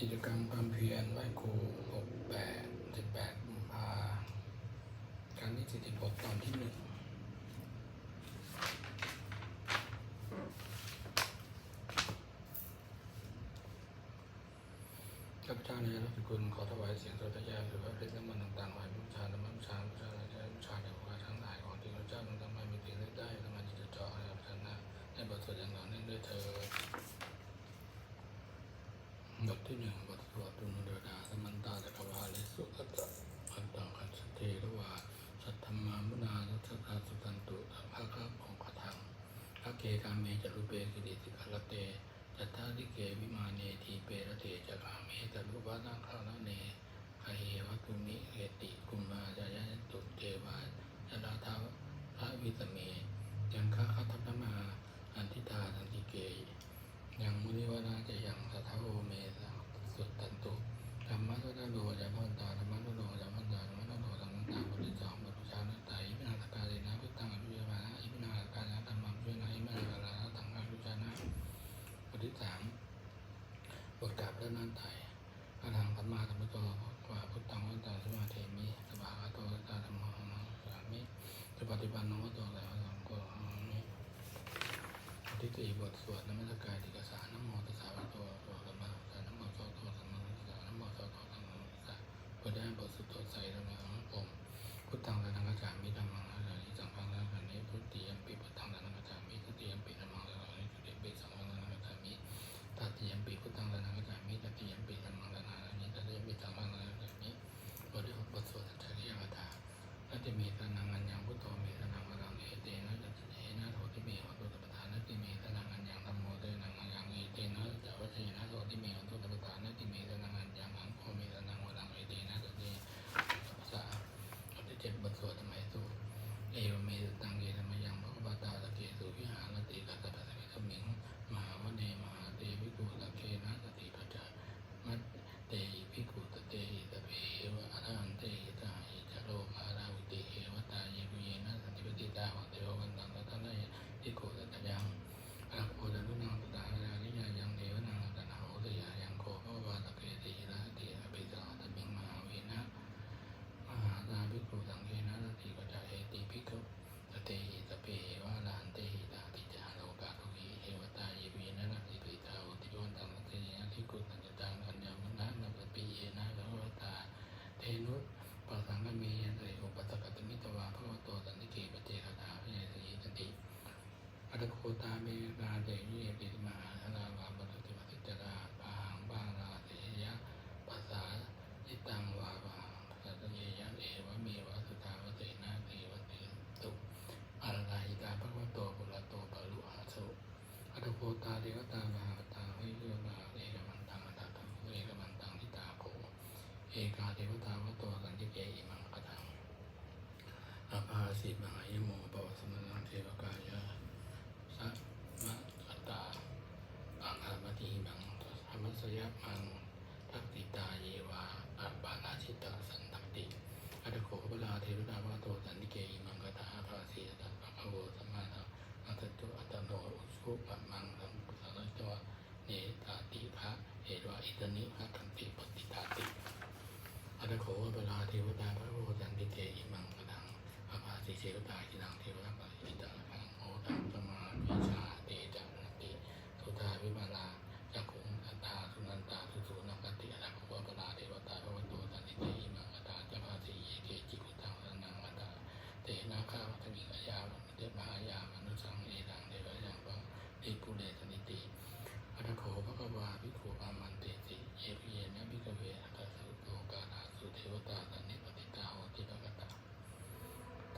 กิจกรรมความเพียรไหว้ครูหกแปดสิบแปดกุมภาครั้งที่สี่สิบหกตอนที่หนึ่งข้าพเจ้าในรัตคุณขอถวายเสียงสดยาหรือว่าเพชรน้ำมันต่างๆไหวบูชาน้ำมันบูชาบูชา ที่หนึ่งบทสวดตุนเดดาสมันตาตะกวาลิสุกัตตะอันตังคันสเทระวาสัทธมามุนาสัทธาสุตันตุสัพพะคะของขทังพระเกกาเมจรุเปกิริสิกขลเตจัตตาลิเกวิมาเนทีเประเตจกาเมตรุวานาคาลเนคเหวัตุมิเหติกุมมาจายนตุเทวาจราทาพระวิตเมยังคาคัตถมาอันทิตาทันติเกยังมุนิวนาจะยังสัทธโอเม สุตตันตุธรรมะสัทธโลจะพันตาธรรมะโลจะพันตาธรรมะโลธรรมะตาบริจาคบริจานัตตาอิมินาตกาเลนะพุทธังอภิเยมานะอิมินาตกานะธรรมังพิเยนะอิมินาตกานะตังอภิจานะบทที่สามบทกราบและนันไตพระทางธรรมะธรรมโตว่าพุทธังวันตาสมาเทมิสบากาโตตาธรรมะมังสามิสุปฏิปันโนโตแล้วสังโฆมิบทที่สี่บทสวดนมัสการติกสารนโม สรณังกัจฉามิธัมมังสรณังกัจฉามิสังฆังสรณังกัจฉามิพุทธิยัมปิพุทธังสรณังกัจฉามิทุติยัมปิธัมมังสรณังกัจฉามิทุติยัมปิสังฆังสรณังกัจฉามิตติยัมปิพุทธังสรณังกัจฉามิตติยัมปิธัมมังสรณังกัจฉามิตติยัมปิสังฆังสรณังกัจฉามิบทที่หกบทสวดสัจจริยคาถา นัตติเมตนังอัญญังพุทโธเมตนังวรังเอเตนะจัตเตนะโสติเมหะตุตปทานัตติเมตนังอัญญังธัมโมเตนังอัญญังเอเตนะจัตวัชยนะโสติเมหะตุตปทานัตติเมตนังอัญญังอังโฆเมตนังวรังเอเตนะจัตเตสัพพะบทที่เจ็ดบทสวดธรรมสูตรเอวเมตตังเกธรรมยังพระบาตาตะเกสุวิหารติกัสสะปะสะมิขมิงมหาวเนมหาเตวิกุตะเกนะสติปัจจามัตเตหิภิกขุตเตหิตะเพวะอรหันเตหิตาหิจโลการาวิติเหวตาเยกุเยนะสันติปติตาหังเทววันตังตัตนะภิกขุตตะยังอะโคตรุนังตุตานานิยายังเทวนังตันหาโหตยายังโคภวะตะเกติระติอภิสังตมิงมหาเวนะ มหาตาภิกขุสังเกนะสติปัจจเอติภิกขุสเตหิสเปวะลานเตหิตาติจาโลกาทุหิเทวตาเยเวนะนัติปิตาอุติวันตังสเตนะภิกขุสัญญตังอัญญมุนะนัปปิเยนะภะวตาเทนุปัสสังกเมยันเตอุปัสสกตมิตวาภะวโตสันติเกปเจคตาพยสีสันติอัตโคตาเมกาเตวิเอติมหาธนาวาบัตติปัสสิจราปาหังบางราเตยะปัสสา อิตังวาวาสัตเยยะเอวะเมวะสุตาวเตนะเทวเตตุอาราหิตาภะวะโตปุระโตปะลุหาสุอัตโคตาเดวตามหาตาวิโยนาเอกมันตังอัตตังเอกมันตังทิตาโภเอกาเทวตาวะโตสันติเกอิมังกตังอาภาสิมหายโมปวสมนังเทวกายะสัมมะอัตตาอังคามติมังธ รรมสยมังทักติตาเยวาอัปปานาชิตาสันตัมติอัตโขปลาเทวดาวาโตสันติเกอิมังกตาภาสีตัพพะโวสัมมานาอัตตุอัตโนอุสุปะมังสัมปุสสะตัวเนตาติภะเอวะอิตนิภะคันติปฏิตาติอัตโขปลาเทวดาพระโวสันติเกอิมังกตังอภาสีเทวดาจินังเทวดาปะอิตังคังโอตังสมาวิชาเตจังนติสุตาวิมาลา จักขุงอัตตาสุนันตาสุสุนักติอนาคตปราเทวตาภวโตสันติเตอิมังอัตตาจะพาสีเยเกจิกุตังสนังอัตตาเตนะข้าวัตมิงอายาวันเตมหายามนุสังเอตังเทวยังปังติปุเรสนิติอัตโขภควาภิกขุอามันเตติเยปิเยนะภิกขเวอัตตาสุโตกาลาสุเทวตาสันนิปติตาโหติปะกตา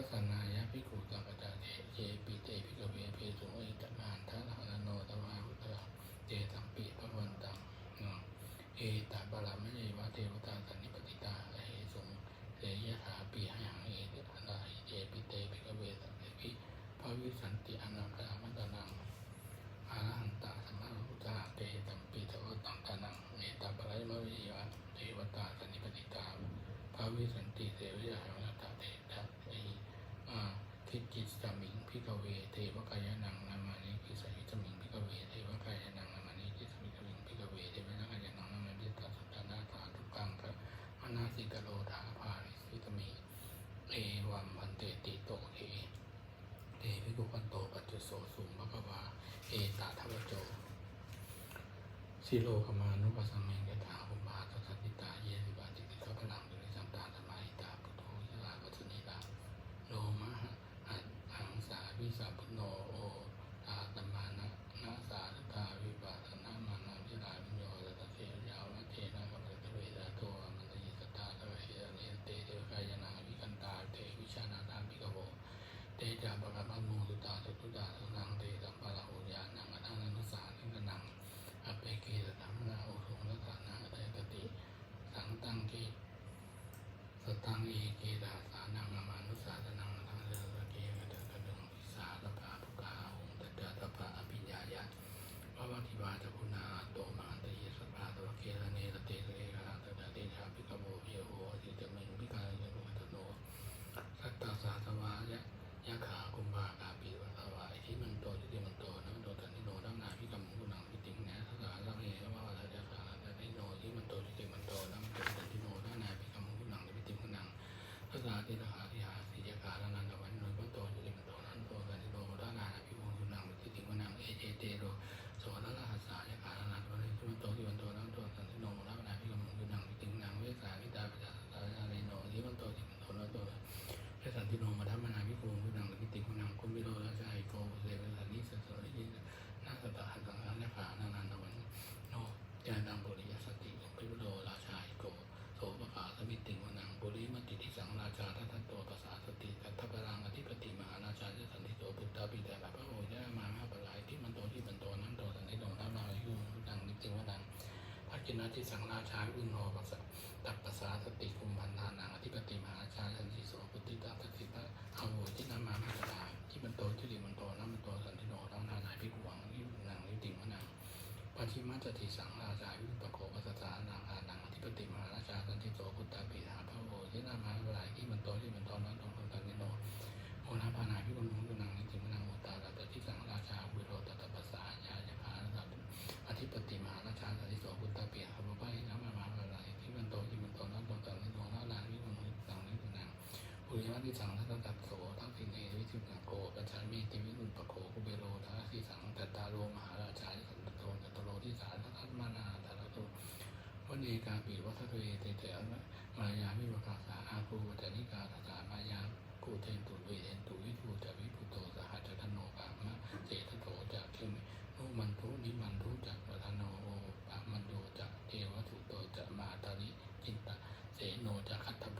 ทัสนายะพิกุตังกัจาเตเยปิเตพิกเวเพสุงอิตมานทัศนโนตวาหุตระเจตัมปิพระวันตังเนาะเอตาบาลามะเยวะเทวตาสัน ติกโรธาภาริสิตมีเอวัมพันเตติโตเอเอวิกุปันโตปัจจุโสสุมภะวาเอตาทัพโจสิโลกมานุปัสสัง ณีเกีตาสานังอมานุสาสน entero. กินาทิสังราชาวินโนปัสสตัปปัสสาสติคุมพันธานังอธิปติมหาชาชันติโสปติตาสติตาอาวุธินามามิตาที่มันโตที่ดีมันโตน้ำมันโตสันติโนร้องนานายพิกวังนิวนางนิติมะนางปัจฉิมัจติสังราชาวิปโคภาษสสานังอานังอธิปติมหาราชาสันติโสพุตตาปิหาพระโอทินามามิตา ยะที่สังทัตตัโสทักสิ่งเนวิจิมังโกปัญชามีติวิรุณปโคกุเบโรทัสที่สังตัตตาโรมหาราชาที่สันตโตจัตโรที่สารทัตมานาตาลตุวันเอกาปิวัตถุเอเตเถรมายามิวกาสาอาภูวัจนิกาสามายากูเทนตุเวเทนตุวิภูจวิภูโตสหัจนโนกามะเจตโตจากเทมนุมันทุนิมันทุจากวัฒโนโนปะมันโยจากเทวสุโตจะมาตาลิจินตะเสโนจากคัตถ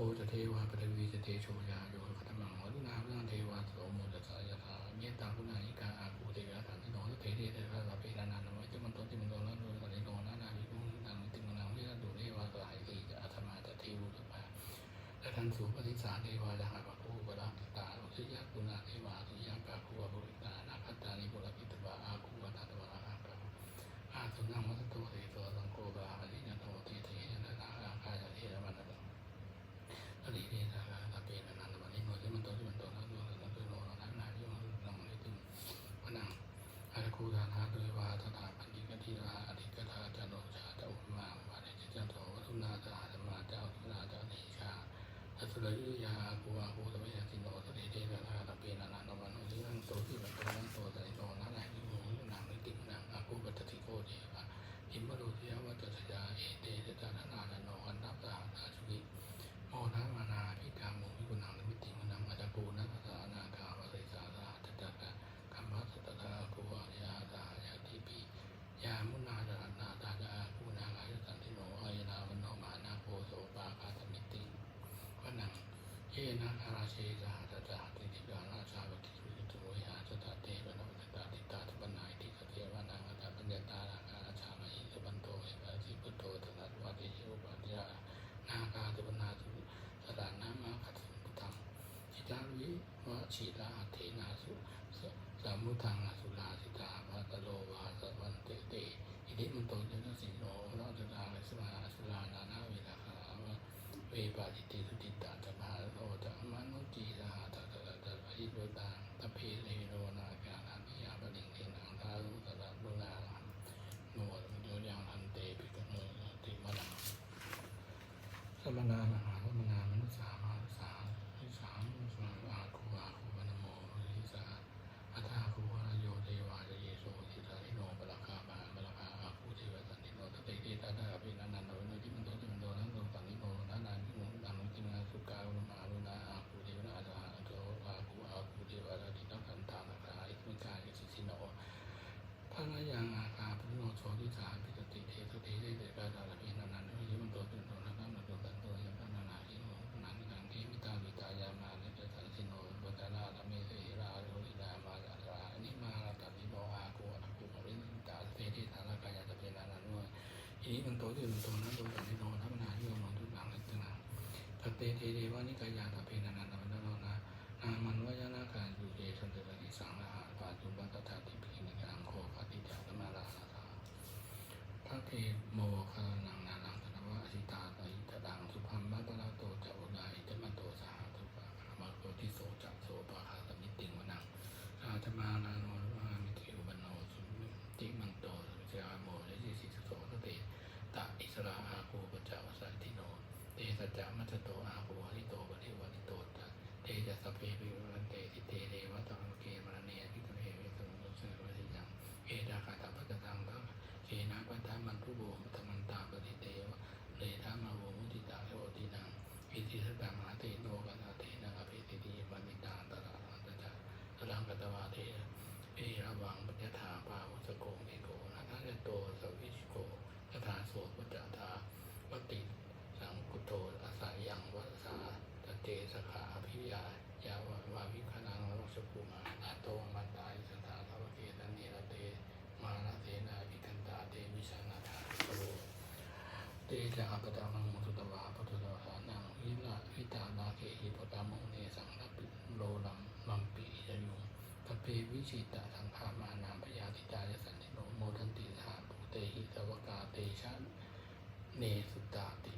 โปจะเทวาปริวีจะเทโชยาโยคัตมังวันาพระเทวาโสมุตสายาาเมตตาคุณานิกาอาภูเทวะสันติโนเทเทเทระสัพเพนานานุติมันโตจิมันโตนะโนสันติโนนานาวิปุนังติมันังวิรัตุเทวาสหายติจะอารมาจะเทวุตปะและทันสูปฏิสาเทวาจะหาปะโพปะรังตาอุทิยาคุณา ลยุยาภูวาภูตมยาติโนตเดเดนานาตเปนานาโนวันโนนิรังโตที่แโตนั้นโตแต่โนนาไหนนิโหนังนิตินางอากูปัตติโกเดวะอิมโร ชีระอัเถนาสุสามุทังอสุราสิตาพัตโลวาสวันเตเตอิทิมุนโตยนสิโนราชดาเลสมาสุลานานาเวลาขาวะเวปาติติสุติตาตมาโรจัมมนุจีราตตะตะตะอิโรตังตะเพเล อิมันโตที่มันโตนั้นโดยสันนิโนทัพนาที่กำลังทุกหลังเลยจังนะตัเตเทเดวานิกายาตาเพนันนันตมันโนนะนามันวายนาการอยู่เยชันเตระนิสังลาปาจุบัตถาติปินิกังโคปฏิจจสมาลาสาทัเทโมคานังนานังตนะวะอสิตาตอิตดังสุพัมมัตตะโตจะอุดาอิตมันโตสหทุปะมาโกติโสจักโสปะหาสมิติงวนังอาตมานาโนวามิติอุบันโนสุติมันโตสุจาโมและสิสิสโสตเตตะอิสราอาโกปเจ้าสัตติโนเต สัจจะมัจจโตอาโกหริโตปริวัติโตตะเตจะสเพปิวันเตติเตเรวะตังเกมรเนพิตเรวิสุนุสเนวสิยังเอดาคาตาปัจตังพระเกนะปัฏฐามันทุโบมัตตมันตาปฏิเตวะเลธามาโวมุติตาโยตินังอิติสตังอาเตโนกันอาเตนะอภิติติวันนิตาตระอันตะตรังกัตวาเทเอระวังปัญญาถาปาวุสโกเมโกนาทาโตสวิชโกคาถาโสปัจจทาวติสังกุโตอาสายังวัสสา ตเตสขาอภิยายาววาวิคณังวัสกุมาอาโตมันตายสถาทวเกตันเนรเตมานาเตนาภิกันตาเตวิชานาถาโลเตจะอัปตามังมุตุตวาปตุตวานังวิลาวิตานาเกหิปตามุเนสังนัปปิโลลัมมัมปิยยุงกเพวิชิตะสังขามานามพยาธิจายสันติโนโมทันติสหปุเตหิสวกาเตชะเนสุตาติ